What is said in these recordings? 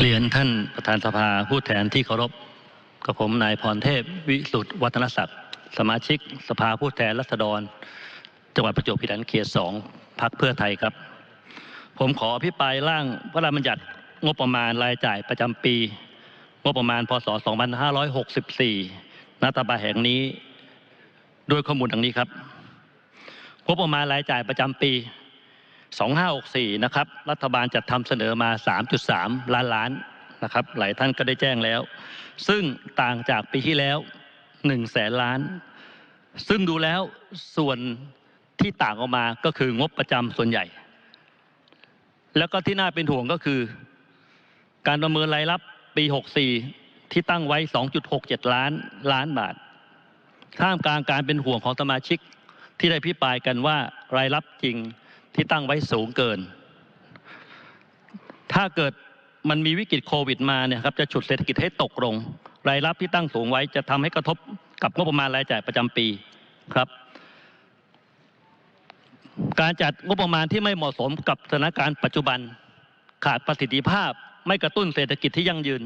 เรียนท่านประธานสภาผู้แทนที่เคารพกับผมนายพรเทพวิสุทธิ์วัฒนศักดิ์สมาชิกสภาผู้แทนราษฎร จังหวัดประจวบคีรีขันธ์เขตสองพักเพื่อไทยครับ ผมขออภิปรายร่างพระราชบัญญัติงบประมาณรายจ่ายประจำปี งบประมาณพศ 2564รัฐบาแห่งนี้ ด้วยข้อมูลดังนี้ครับ งบประมาณรายจ่ายประจำปี 2564นะครับรัฐบาลจัดทำเสนอมา3.3ล้านล้านนะครับหลายท่านก็ได้แจ้งแล้ว ซึ่งต่างจากปีที่แล้ว1แสนล้าน ซึ่งดูแล้วส่วนที่ต่างออกมาก็คืองบประจำส่วนใหญ่ แล้วก็ที่น่าเป็นห่วงก็คือ การประเมินรายรับปี 64 ที่ตั้งไว้ 2.67 ล้านล้านบาทท่ามกลางการเป็นห่วงของสมาชิกที่ได้พิปรายกันว่ารายรับจริง ที่ตั้งไว้สูงเกิน ถ้าเกิดมันมีวิกฤตโควิดมาเนี่ยครับจะฉุดเศรษฐกิจให้ตกลง รายรับที่ตั้งสูงไว้จะทำให้กระทบกับงบประมาณรายจ่ายประจำปีครับ การจัดงบประมาณที่ไม่เหมาะสมกับสถานการณ์ปัจจุบันขาดประสิทธิภาพไม่กระตุ้นเศรษฐกิจที่ยั่งยืน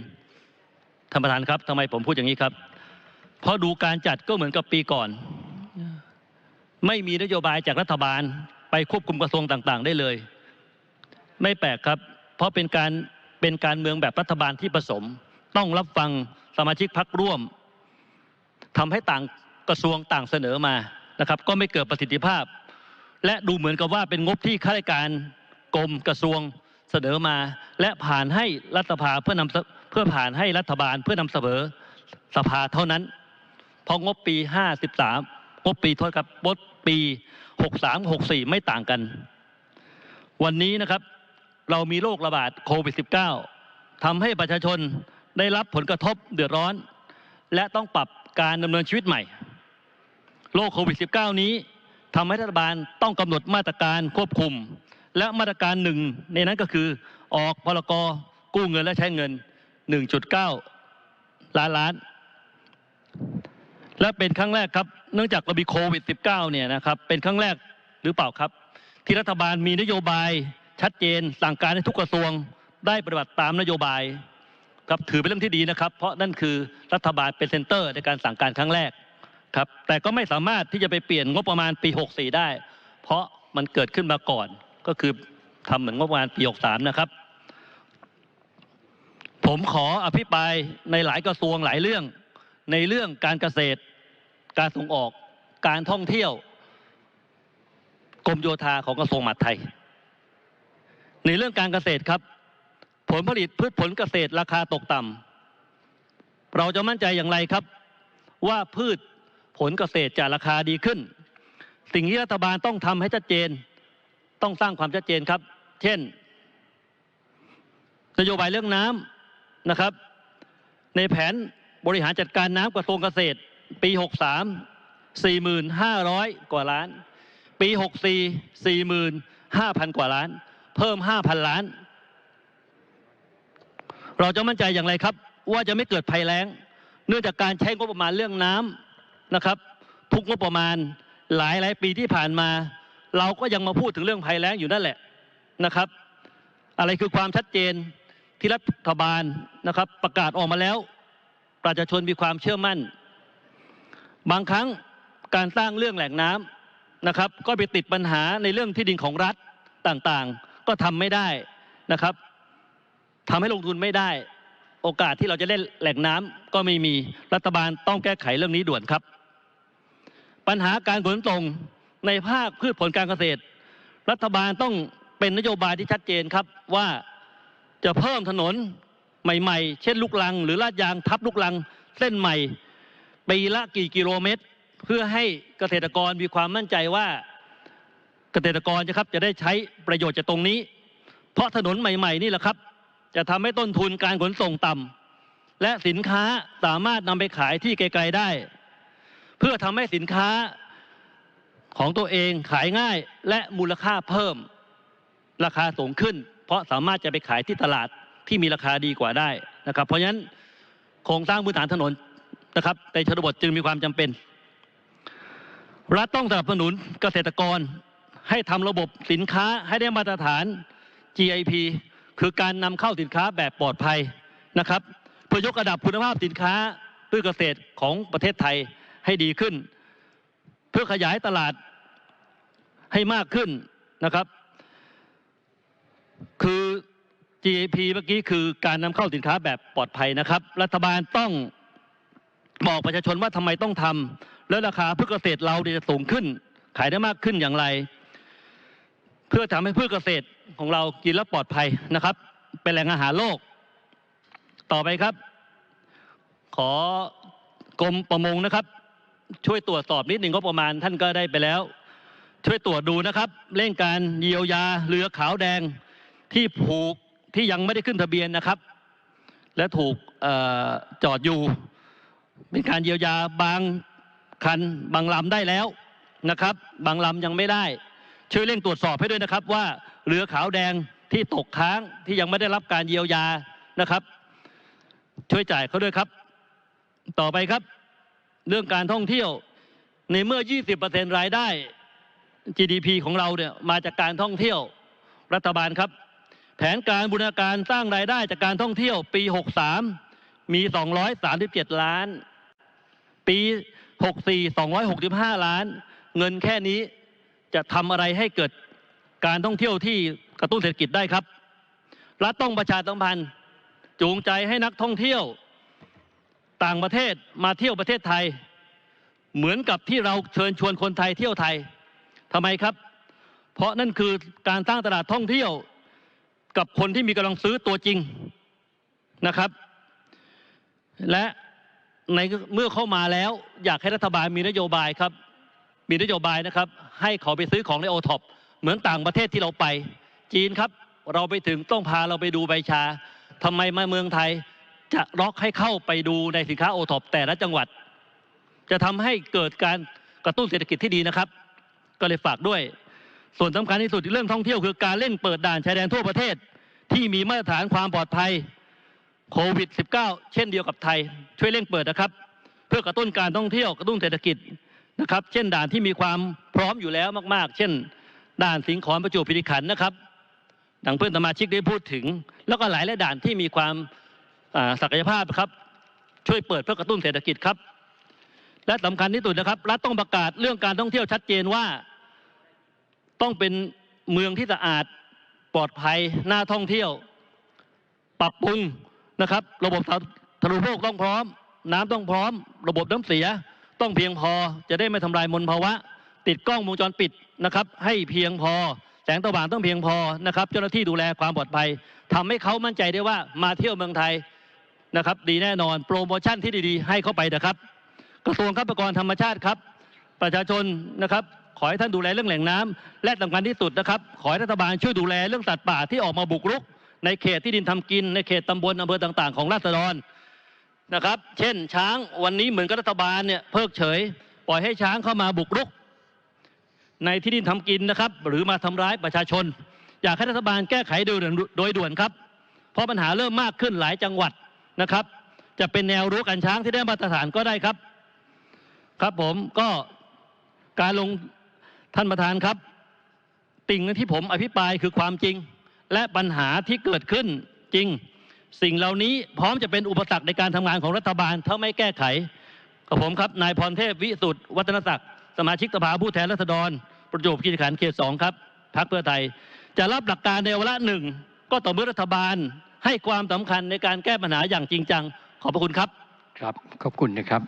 ท่านประธานครับทำไมผมพูดอย่างนี้ครับ เพราะดูการจัดก็เหมือนกับปีก่อน ไม่มีนโยบายจากรัฐบาล ควบคุมกระทรวงต่างๆได้เลยไม่แปลกครับเพราะเป็นการเป็นการเมืองแบบรัฐบาลที่ผสม ต้องรับฟังสมาชิกพักร่วมทำให้ต่างกระทรวงต่างเสนอมานะครับ ก็ไม่เกิดประสิทธิภาพ และดูเหมือนกับว่าเป็นงบที่ข้าราชการกรมกระทรวงเสนอมา และผ่านให้รัฐสภาเพื่อนำเพื่อผ่านให้รัฐบาลเพื่อนำเสนอสภาเท่านั้น เพราะงบปี 53 งบปีโทษครับงบปี63 64ไม่ต่างกัน วันนี้นะครับเรามีโรคระบาดโควิด -19 ทำให้ประชาชนได้รับผลกระทบเดือดร้อน และต้องปรับการดำเนินชีวิตใหม่โรคโควิด -19 นี้ทำให้รัฐบาลต้องกำหนดมาตรการควบคุม และมาตรการหนึ่งในนั้นก็คือออกพรกกู้เงินและใช้เงิน 1.9 ล้านล้าน และเป็นครั้งแรกครับเนื่องจากเรามีโควิด -19 เนี่ยนะครับเป็นครั้งแรกหรือเปล่าครับที่รัฐบาลมีนโยบายชัดเจนสั่งการให้ทุกกระทรวงได้ปฏิบัติตามนโยบายครับถือเป็นเรื่องที่ดีนะครับ เพราะนั่นคือรัฐบาลเป็นเซนเตอร์ในการสั่งการครั้งแรกครับแต่ก็ไม่สามารถที่จะไปเปลี่ยนงบประมาณปี 64 ได้ เพราะมันเกิดขึ้นมาก่อน ก็คือทำเหมือนงบประมาณปี 63 นะครับ ผมขออภิปรายในหลายกระทรวงหลายเรื่องในเรื่องการเกษตร การส่งออกการท่องเที่ยวกรมโยธาของกระทรวงมหาดไทย ในเรื่องการเกษตรครับ ผลผลิตพืชผลเกษตรราคาตกต่ำเราจะมั่นใจอย่างไรครับ ว่าพืชผลเกษตรจะราคาดีขึ้น สิ่งที่รัฐบาลต้องทำให้ชัดเจน ต้องสร้างความชัดเจนครับ เช่น นโยบายเรื่องน้ำนะครับ ในแผนบริหารจัดการน้ำกระทรวงเกษตร ปี63 4,500กว่าล้าน ปี64 45,000กว่าล้าน เพิ่ม5,000ล้าน เราจะมั่นใจอย่างไรครับ ว่าจะไม่เกิดภัยแล้ง เนื่องจากการใช้งบประมาณเรื่องน้ำนะครับ ทุกงบประมาณหลายหลายปีที่ผ่านมา เราก็ยังมาพูดถึงเรื่องภัยแล้งอยู่นั่นแหละนะครับ อะไรคือความชัดเจนที่รัฐบาลนะครับ ประกาศออกมาแล้ว ประชาชนมีความเชื่อมั่น บางครั้งการสร้างเรื่องแหล่งน้ำนะครับก็ไปติดปัญหาในเรื่องที่ดินของรัฐต่างๆก็ทำไม่ได้นะครับทำให้ลงทุนไม่ได้ โอกาสที่เราจะได้แหล่งน้ำก็ไม่มีรัฐบาลต้องแก้ไขเรื่องนี้ด่วนครับ ปัญหาการขนส่งในภาคพืชผลการเกษตร รัฐบาลต้องเป็นนโยบายที่ชัดเจนครับว่าจะเพิ่มถนนใหม่ๆ เช่นลูกลัง หรือลาดยางทับลูกลังเส้นใหม่ ปีละกี่กิโลเมตร เพื่อให้เกษตรกรมีความมั่นใจว่าเกษตรกรจะครับจะได้ใช้ประโยชน์จากตรงนี้ เพราะถนนใหม่ ๆ นี่แหละครับ จะทำให้ต้นทุนการขนส่งต่ำและสินค้าสามารถนำไปขายที่ไกลๆได้ เพื่อทำให้สินค้าของตัวเองขายง่ายและมูลค่าเพิ่ม ราคาสูงขึ้น เพราะสามารถจะไปขายที่ตลาดที่มีราคาดีกว่าได้นะครับ เพราะฉะนั้นโครงสร้างพื้นฐานถนน นะครับในชนบทจึงมีความจำเป็น รัฐต้องสนับสนุนเกษตรกรให้ทำระบบสินค้าให้ได้มาตรฐาน GIP คือการนำเข้าสินค้าแบบปลอดภัยนะครับเพื่อยกระดับคุณภาพสินค้าพืชเกษตรของประเทศไทยให้ดีขึ้น เพื่อขยายตลาดให้มากขึ้นนะครับ คือ GAP เมื่อกี้คือการนำเข้าสินค้าแบบปลอดภัยนะครับ รัฐบาลต้อง บอกประชาชนว่าทำไมต้องทำแล้วราคาพืชเกษตรเราจะสูงขึ้นขายได้มากขึ้นอย่างไร เพื่อทำให้พืชเกษตรของเรากินแล้วปลอดภัยนะครับ เป็นแหล่งอาหารโลก ต่อไปครับ ขอกรมประมงนะครับ ช่วยตรวจสอบนิดหนึ่งก็ประมาณท่านก็ได้ไปแล้ว ช่วยตรวจดูนะครับ เร่งการเยียวยาเรือขาวแดงที่ผูกที่ยังไม่ได้ขึ้นทะเบียนนะครับ และถูกออจอดอยู่ เป็นการเยียวยาบางคันบางลำได้แล้วนะครับ บางลำยังไม่ได้ ช่วยเร่งตรวจสอบให้ด้วยนะครับว่าเรือขาวแดงที่ตกค้างที่ยังไม่ได้รับการเยียวยานะครับ ช่วยจ่ายเขาด้วยครับ ต่อไปครับ เรื่องการท่องเที่ยวในเมื่อ 20%รายได้ GDP ของเราเนี่ยมาจากการท่องเที่ยวรัฐบาลครับ แผนการบูรณาการสร้างรายได้จากการท่องเที่ยวปี 63 มี 237 ล้าน ปี64 265ล้านเงินแค่นี้จะทำอะไรให้เกิดการท่องเที่ยวที่กระตุ้นเศรษฐกิจได้ครับรัฐต้องประชาสัมพันธ์จูงใจให้นักท่องเที่ยวต่างประเทศมาเที่ยวประเทศไทย เหมือนกับที่เราเชิญชวนคนไทยเที่ยวไทยทำไมครับ เพราะนั่นคือการสร้างตลาดท่องเที่ยวกับคนที่มีกำลังซื้อตัวจริงนะครับ และ ในเมื่อเข้ามาแล้วอยากให้รัฐบาลมีนโยบายครับมีนโยบายนะครับ ให้เขาไปซื้อของในโอท็อปเหมือนต่างประเทศที่เราไป จีนครับเราไปถึงต้องพาเราไปดูใบชาทำไมมาเมืองไทยจะล็อกให้เข้าไปดูในสินค้าโอท็อปแต่ละจังหวัด จะทำให้เกิดการกระตุ้นเศรษฐกิจที่ดีนะครับ ก็เลยฝากด้วย ส่วนสำคัญที่สุดเรื่องท่องเที่ยวคือการเร่งเปิดด่านชายแดนทั่วประเทศ ที่มีมาตรฐานความปลอดภัย โควิด -19 เช่นเดียวกับไทย ช่วยเร่งเปิดนะครับ เพื่อกระตุ้นการท่องเที่ยวกระตุ้นเศรษฐกิจนะครับ เช่นด่านที่มีความพร้อมอยู่แล้วมาก ๆ เช่น ด่านสิงขรประจวบพิริขันนะครับดังเพื่อนสมาชิกได้พูดถึง แล้วก็หลายหลายด่านที่มีความศักยภาพครับ ช่วยเปิดเพื่อกระตุ้นเศรษฐกิจครับ และสำคัญที่สุดนะครับรัฐต้องประกาศเรื่องการท่องเที่ยวชัดเจนว่า ต้องเป็นเมืองที่สะอาดปลอดภัยน่าท่องเที่ยว ปรับปรุง นะครับระบบสาธารณูปโภคต้องพร้อม น้ำต้องพร้อม ระบบน้ำเสียต้องเพียงพอจะได้ไม่ทำลายมลภาวะ ติดกล้องวงจรปิดนะครับ ให้เพียงพอแสงสว่างต้องเพียงพอนะครับ เจ้าหน้าที่ดูแลความปลอดภัยทำให้เขามั่นใจได้ว่ามาเที่ยวเมืองไทยนะครับ ดีแน่นอนโปรโมชั่นที่ดีๆ ให้เข้าไปนะครับ กระทรวงทรัพยากรธรรมชาติครับ ประชาชนนะครับขอให้ท่านดูแลเรื่องแหล่งน้ำและสำคัญที่สุดนะครับ ขอให้รัฐบาลช่วยดูแลเรื่องสัตว์ป่าที่ออกมาบุกรุก ในเขตที่ดินทำกินในเขตตำบลอำเภอต่างๆของราษฎรนะครับ เช่นช้างวันนี้เหมือนกับรัฐบาลเนี่ยเพิกเฉย ปล่อยให้ช้างเข้ามาบุกรุก ในที่ดินทำกินนะครับ หรือมาทำร้ายประชาชน อยากให้รัฐบาลแก้ไขโดยด่วนโดยด่วนครับ เพราะปัญหาเริ่มมากขึ้นหลายจังหวัดนะครับ จะเป็นแนวรั้วกันช้างที่ได้มาตรฐานก็ได้ครับ ครับผมก็การลงท่านประธานครับ ติ่งที่ผมอภิปรายคือความจริง และปัญหาที่เกิดขึ้นจริง สิ่งเหล่านี้พร้อมจะเป็นอุปสรรคในการทำงานของรัฐบาลถ้าไม่แก้ไขกับผมครับนายพรเทพวิสุทธิ์วัฒนศักดิ์สมาชิกสภาผู้แทนราษฎร ประจวบคีรีขันธ์เขตสองครับพรรคเพื่อไทย จะรับหลักการในวาระหนึ่งก็ต่อเมื่อรัฐบาลให้ความสำคัญในการแก้ปัญหาอย่างจริงจัง ขอบพระคุณครับ ครับ ขอบคุณนะครับ